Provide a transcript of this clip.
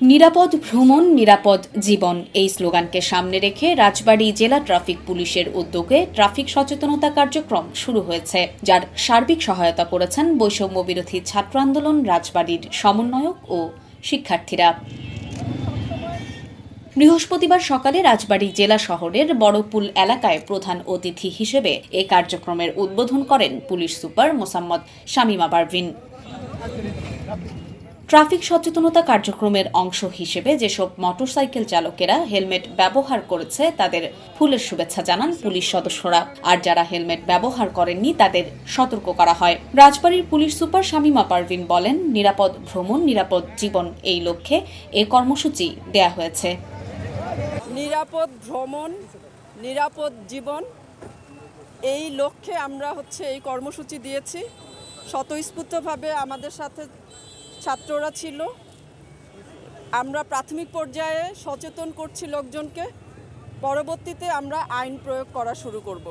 নিরাপদ ভ্রমণ, নিরাপদ জীবন। এই স্লোগানকে সামনে রেখে রাজবাড়ী জেলা ট্রাফিক পুলিশের উদ্যোগে ট্রাফিক সচেতনতা কার্যক্রম শুরু হয়েছে, যার সার্বিক সহায়তা করেছেন বৈষম্য বিরোধী ছাত্র আন্দোলন, রাজবাড়ীর সমন্বয়ক ও শিক্ষার্থীরা। বৃহস্পতিবার সকালে রাজবাড়ী জেলা শহরের বড়পুল এলাকায় প্রধান অতিথি হিসেবে এ কার্যক্রমের উদ্বোধন করেন police super Mosammat Shamima Parvin traffic সচেতনতা কার্যক্রমের অংশ হিসেবে যেসব মোটরসাইকেল চালকেরা হেলমেট ব্যবহার করেছে, তাদের ফুলের শুভেচ্ছা জানান পুলিশ সদস্যরা। আর যারা হেলমেট ব্যবহার করেননি, তাদের সতর্ক করা হয়। রাজবাড়ীর পুলিশ সুপার শামীমা পারভিন বলেন, নিরাপদ ভ্রমণ, নিরাপদ জীবন এই লক্ষ্যে এ কর্মসূচি দেয়া হয়েছে। নিরাপদ ভ্রমণ, নিরাপদ জীবন, এই লক্ষ্যে আমরা হচ্ছে এই কর্মসূচি দিয়েছি। স্বতঃস্ফূর্তভাবে আমাদের সাথে ছাত্ররা ছিল। আমরা প্রাথমিক পর্যায়ে সচেতন করছি লোকজনকে। পরবর্তীতে আমরা আইন প্রয়োগ করা শুরু করব।